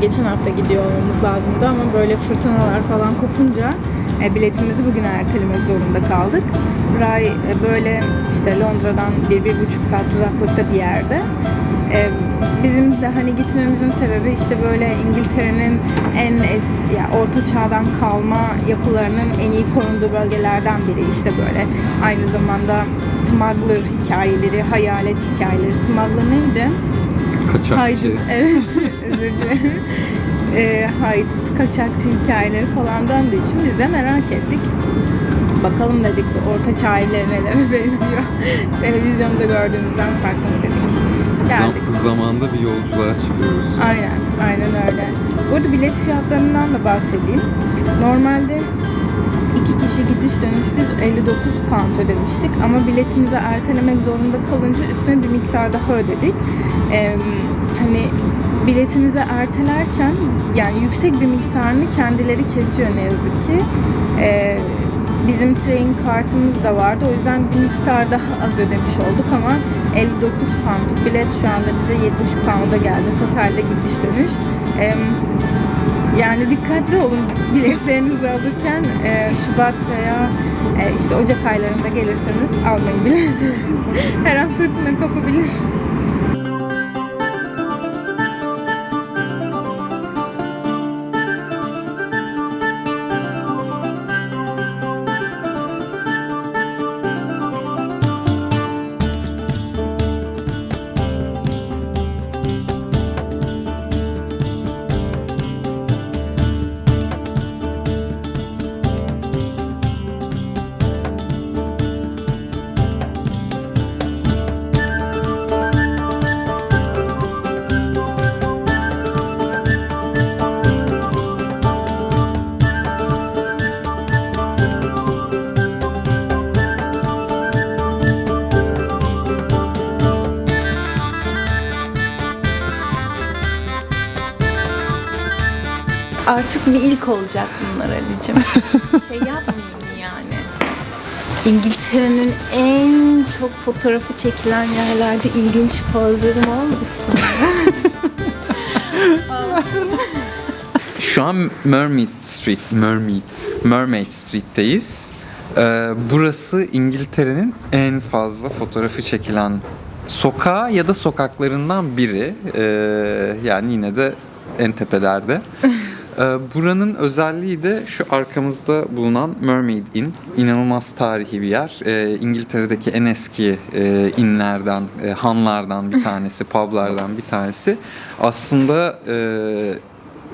geçen hafta gidiyor olmamız lazımdı ama böyle fırtınalar falan kopunca e, biletimizi bugün ertelemek zorunda kaldık. Ray e, böyle işte Londra'dan bir, bir buçuk saat uzaklıkta bir yerde. E, bizim de hani gitmemizin sebebi işte böyle İngiltere'nin en es, ya orta çağdan kalma yapılarının en iyi korunduğu bölgelerden biri. İşte böyle aynı zamanda smuggler hikayeleri, hayalet hikayeleri. Smuggler neydi? Kaçakçı. Haydut, evet özür dilerim. Ee, haydut, kaçakçı hikayeleri falan döndüğü için biz de merak ettik. Bakalım dedik bu orta çağ evleri nelere benziyor. Televizyonda gördüğümüzden farklı mı dedik. Geldik. Zam- zamanda bir yolculuğa çıkıyoruz. Aynen, aynen öyle. Bu arada bilet fiyatlarından da bahsedeyim. Normalde iki kişi gidiş dönüş biz 59 pound ödemiştik ama biletimizi ertelemek zorunda kalınca üstüne bir miktar daha ödedik. Ee, hani biletinizi ertelerken yani yüksek bir miktarını kendileri kesiyor ne yazık ki. Ee, bizim train kartımız da vardı. O yüzden bir miktar daha az ödemiş olduk ama 59 poundluk bilet şu anda bize 70 pound'a geldi. Totalde gidiş dönüş. Ee, yani dikkatli olun biletlerinizi alırken e, Şubat veya e, işte Ocak aylarında gelirseniz almayın bilet. Her an fırtına kopabilir. Artık bir ilk olacak bunlar Ali'cim. şey yapmayayım yani. İngiltere'nin en çok fotoğrafı çekilen yerlerde ilginç pozlarım olmuşsun. Olsun. Şu an Mermaid Street, Mermaid, Mermaid Street'teyiz. Ee, burası İngiltere'nin en fazla fotoğrafı çekilen sokağı ya da sokaklarından biri. Ee, yani yine de en tepelerde. Ee, buranın özelliği de şu arkamızda bulunan Mermaid Inn. İnanılmaz tarihi bir yer. Ee, İngiltere'deki en eski e, inlerden, e, hanlardan bir tanesi, publardan bir tanesi. Aslında e,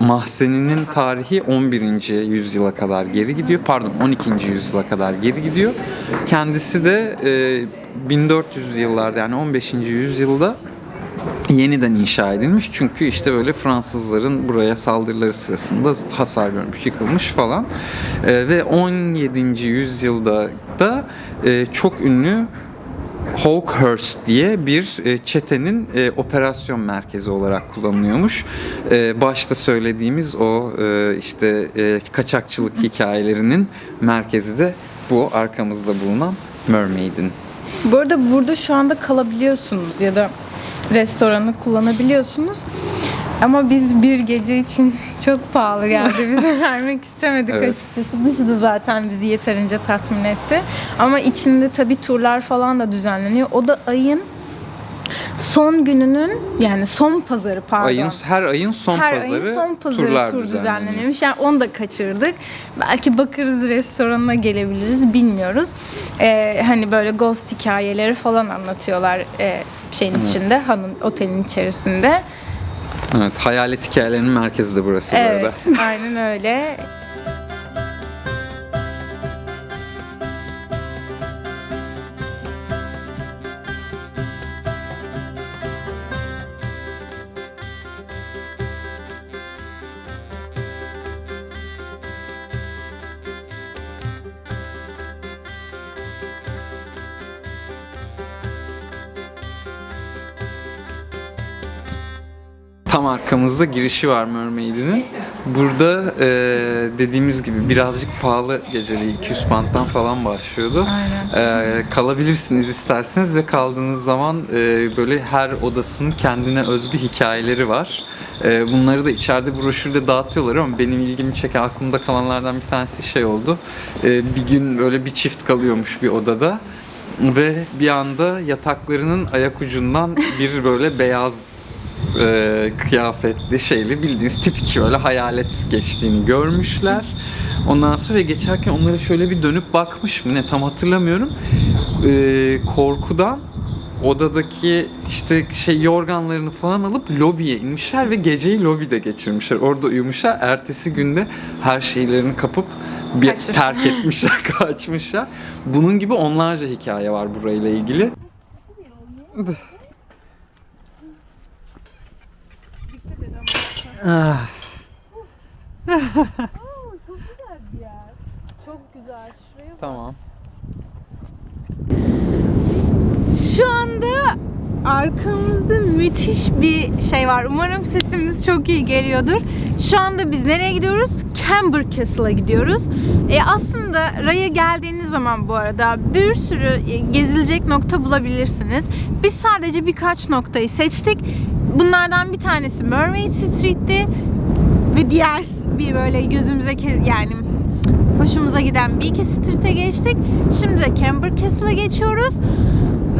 mahzeninin tarihi 11. yüzyıla kadar geri gidiyor. Pardon 12. yüzyıla kadar geri gidiyor. Kendisi de e, 1400 yıllarda yani 15. yüzyılda yeniden inşa edilmiş. Çünkü işte böyle Fransızların buraya saldırıları sırasında hasar görmüş, yıkılmış falan. E, ve 17. yüzyılda da e, çok ünlü Hawkhurst diye bir e, çetenin e, operasyon merkezi olarak kullanılıyormuş. E, başta söylediğimiz o işte kaçakçılık hikayelerinin merkezi de bu arkamızda bulunan Mermaid'in. Bu arada burada şu anda kalabiliyorsunuz ya da restoranı kullanabiliyorsunuz. Ama biz bir gece için çok pahalı geldi. Bize vermek istemedik Evet. açıkçası. Dışı da zaten bizi yeterince tatmin etti. Ama içinde tabii turlar falan da düzenleniyor. O da ayın son gününün yani son pazarı pardon. Ayın her ayın son Her pazarı ayın son pazarı turlar tur düzenleniyormuş. Yani onu da kaçırdık. Belki bakarız restoranına gelebiliriz bilmiyoruz. Ee, hani böyle ghost hikayeleri falan anlatıyorlar e, şeyin içinde, hanın otelin içerisinde. Evet, hayalet hikayelerinin merkezi de burası bu Evet, arada. aynen öyle. Tam arkamızda girişi var Mermaid'in. Burada e, dediğimiz gibi birazcık pahalı geceliği 200 pound'dan falan başlıyordu. E, kalabilirsiniz isterseniz ve kaldığınız zaman e, böyle her odasının kendine özgü hikayeleri var. E, bunları da içeride broşürde dağıtıyorlar ama benim ilgimi çeken aklımda kalanlardan bir tanesi şey oldu. E, bir gün böyle bir çift kalıyormuş bir odada ve bir anda yataklarının ayak ucundan bir böyle beyaz e, kıyafetli şeyli bildiğiniz tipik böyle hayalet geçtiğini görmüşler. Ondan sonra ve geçerken onlara şöyle bir dönüp bakmış mı ne tam hatırlamıyorum. E, korkudan odadaki işte şey yorganlarını falan alıp lobiye inmişler ve geceyi lobide geçirmişler. Orada uyumuşlar. Ertesi günde her şeylerini kapıp bir Kaçır. terk etmişler, kaçmışlar. Bunun gibi onlarca hikaye var burayla ilgili. Ah. Çok güzel. Şuraya Tamam. Şu anda arkamızda müthiş bir şey var. Umarım sesimiz çok iyi geliyordur. Şu anda biz nereye gidiyoruz? Camber Castle'a gidiyoruz. E aslında Ray'a geldiğiniz zaman bu arada bir sürü gezilecek nokta bulabilirsiniz. Biz sadece birkaç noktayı seçtik. Bunlardan bir tanesi Mermaid Street'ti ve diğer bir böyle gözümüze kez yani hoşumuza giden bir iki street'e geçtik. Şimdi de Camber Castle'a geçiyoruz.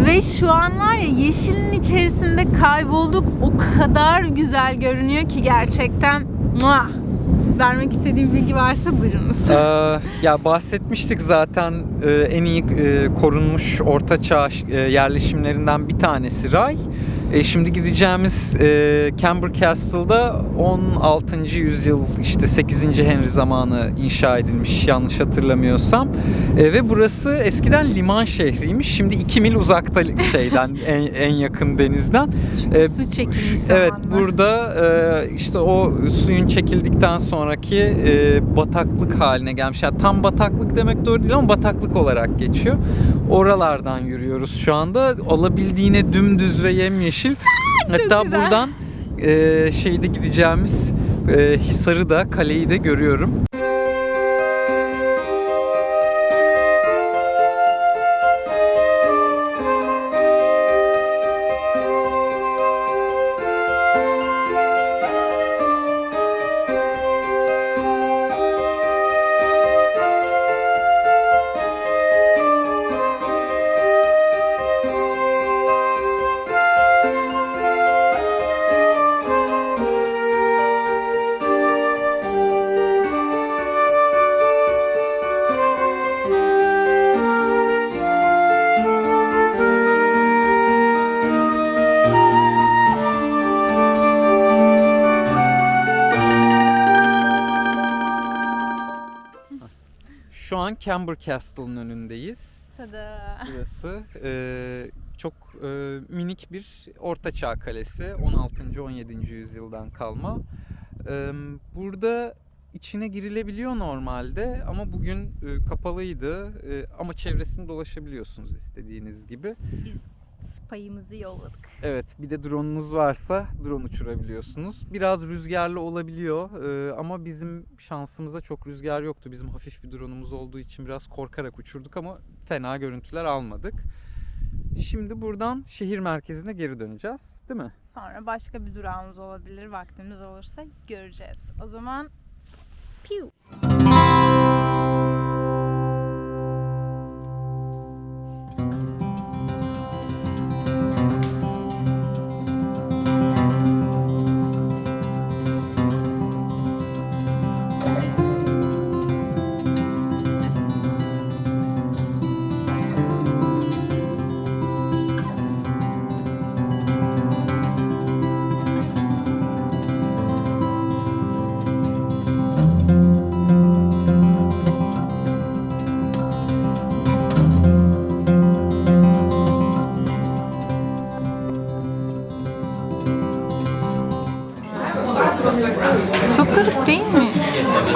Ve şu an var ya yeşilin içerisinde kaybolduk. O kadar güzel görünüyor ki gerçekten. Muah! Vermek istediğim bilgi varsa buyurunuz. Ee, ya bahsetmiştik zaten e, en iyi e, korunmuş ortaçağ e, yerleşimlerinden bir tanesi Ray. E, şimdi gideceğimiz e, Camber Castle'da 16. yüzyıl işte 8. Henry zamanı inşa edilmiş yanlış hatırlamıyorsam. E, ve burası eskiden liman şehriymiş. Şimdi 2 mil uzakta şeyden en, en yakın denizden. Çünkü e, su çekilmiş Evet burada e, işte o suyun çekildikten sonraki e, bataklık haline gelmiş. Yani tam bataklık demek doğru değil ama bataklık olarak geçiyor. Oralardan yürüyoruz şu anda. Olabildiğine dümdüz ve yemyeşil. Hatta güzel. buradan e, şeyde gideceğimiz e, Hisar'ı da kaleyi de görüyorum. Camber Castle'ın önündeyiz. Tada. Burası e, çok e, minik bir ortaçağ kalesi. 16. 17. yüzyıldan kalma. E, burada içine girilebiliyor normalde ama bugün e, kapalıydı. E, ama çevresini dolaşabiliyorsunuz istediğiniz gibi. Biz payımızı yolladık. Evet, bir de drone'unuz varsa drone uçurabiliyorsunuz. Biraz rüzgarlı olabiliyor e, ama bizim şansımıza çok rüzgar yoktu. Bizim hafif bir drone'umuz olduğu için biraz korkarak uçurduk ama fena görüntüler almadık. Şimdi buradan şehir merkezine geri döneceğiz, değil mi? Sonra başka bir durağımız olabilir. Vaktimiz olursa göreceğiz. O zaman piu.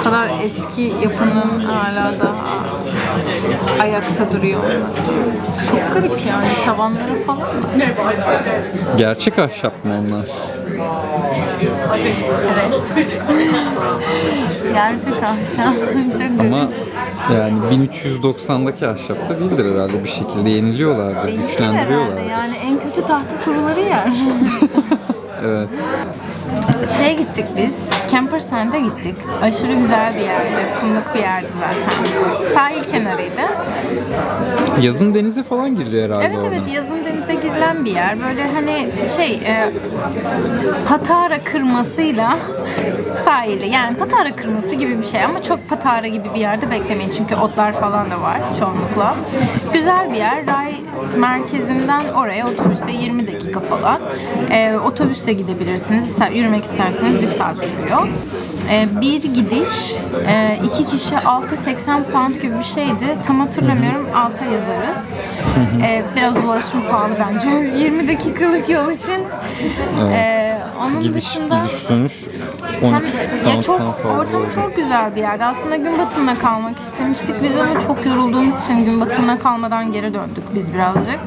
Kadar eski yapının hala da ayakta duruyor olması. Çok garip yani tavanları falan. Gerçek ahşap mı onlar? Evet. Gerçek ahşap. Çok Ama yani 1390'daki ahşap da değildir herhalde bir şekilde yeniliyorlardır, Değildir güçlendiriyorlar. herhalde. Yani en kötü tahta kuruları yer. Evet. Şeye gittik biz, Camper Sand'e gittik. Aşırı güzel bir yerdi, kumluk bir yerdi zaten. Sahil kenarıydı. Yazın denize falan giriliyor herhalde Evet evet yazın denize girilen bir yer. Böyle hani şey e, patara kırmasıyla sahili yani patara kırması gibi bir şey ama çok patara gibi bir yerde beklemeyin çünkü otlar falan da var çoğunlukla. Güzel bir yer. Ray merkezinden oraya otobüste 20 dakika falan. E, otobüste gidebilirsiniz. İster, yürümek isterseniz bir saat sürüyor. E, bir gidiş, e, iki kişi 6.80 pound gibi bir şeydi. Tam hatırlamıyorum. Alta yazarız. E, biraz ulaşım pahalı bence. 20 dakikalık yol için. Evet. E, onun Gidiş, dışında gidiş dönüş 13 hem ya çok ortamı çok güzel bir yerde. Aslında gün batımına kalmak istemiştik biz ama çok yorulduğumuz için gün batımına kalmadan geri döndük biz birazcık.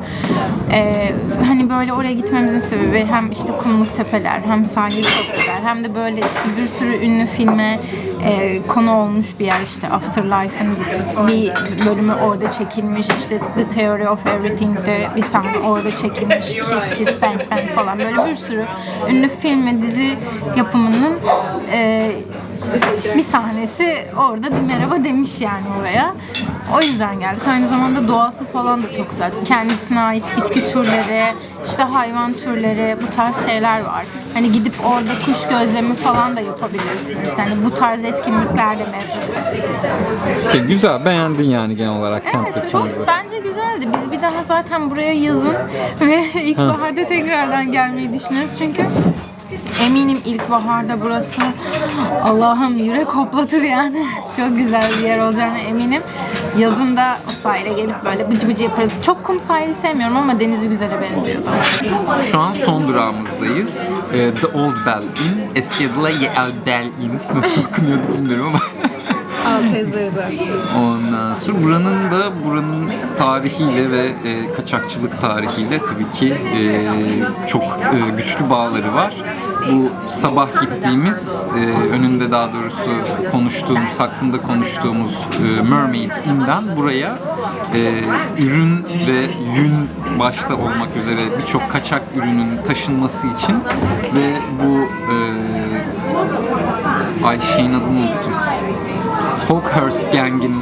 Ee, hani böyle oraya gitmemizin sebebi hem işte kumluk tepeler hem sahil çok güzel hem de böyle işte bir sürü ünlü filme e, konu olmuş bir yer işte Afterlife'ın bir bölümü orada çekilmiş işte The Theory of Everything'de bir sahne orada çekilmiş Kiss Kiss Bang Bang falan böyle bir sürü ünlü film ve dizi yapımının e, bir sahnesi orada bir merhaba demiş yani oraya. O yüzden geldik. Aynı zamanda doğası falan da çok güzel. Kendisine ait bitki türleri, işte hayvan türleri, bu tarz şeyler var. Hani gidip orada kuş gözlemi falan da yapabilirsiniz. Hani bu tarz etkinlikler de mevcut. E, güzel, beğendin yani genel olarak Evet çok bence güzeldi. Biz bir daha zaten buraya yazın ve ilkbaharda tekrardan gelmeyi düşünüyoruz çünkü eminim ilkbaharda burası Allah'ım yürek hoplatır yani. Çok güzel bir yer olacağına eminim. Yazın da o sahile gelip böyle bıcı bıcı yaparız. Çok kum sahili sevmiyorum ama denizi güzele benziyordu. Şu an son durağımızdayız. Ee, The Old Bell Inn. Eski adıyla Ye El Bell Inn. Nasıl okunuyordu bilmiyorum ama. Ondan sonra buranın da buranın tarihiyle ve e, kaçakçılık tarihiyle tabii ki e, çok e, güçlü bağları var. Bu sabah gittiğimiz, e, önünde daha doğrusu konuştuğumuz, hakkında konuştuğumuz e, Mermaid Inn'den buraya e, ürün ve yün başta olmak üzere birçok kaçak ürünün taşınması için ve bu e, ay şeyin adını unuttum. Hawkhurst Gang'in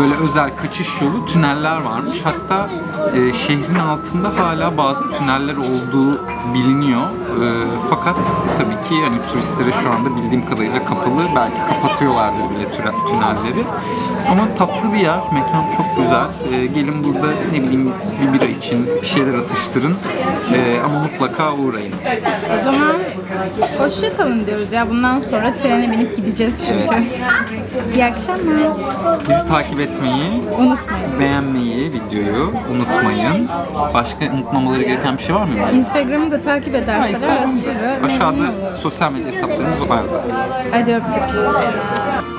böyle özel kaçış yolu tüneller varmış. Hatta e, şehrin altında hala bazı tüneller olduğu biliniyor. E, fakat tabii ki hani turistlere şu anda bildiğim kadarıyla kapalı. Belki kapatıyorlardır bile tüne- tünelleri. Ama tatlı bir yer, mekan çok güzel. E, gelin burada ne bileyim bir bira için bir şeyler atıştırın. E, ama mutlaka uğrayın. O zaman hoşça kalın diyoruz ya. Bundan sonra trene binip gideceğiz çünkü. İyi akşamlar. Bizi takip etmeyi, Unutmayın. beğenmeyi videoyu unutmayın. Başka unutmamaları gereken bir şey var mı? Instagram'ı da takip ederseler aşırı Aşağıda sosyal medya hesaplarımız var zaten. Hadi öptük.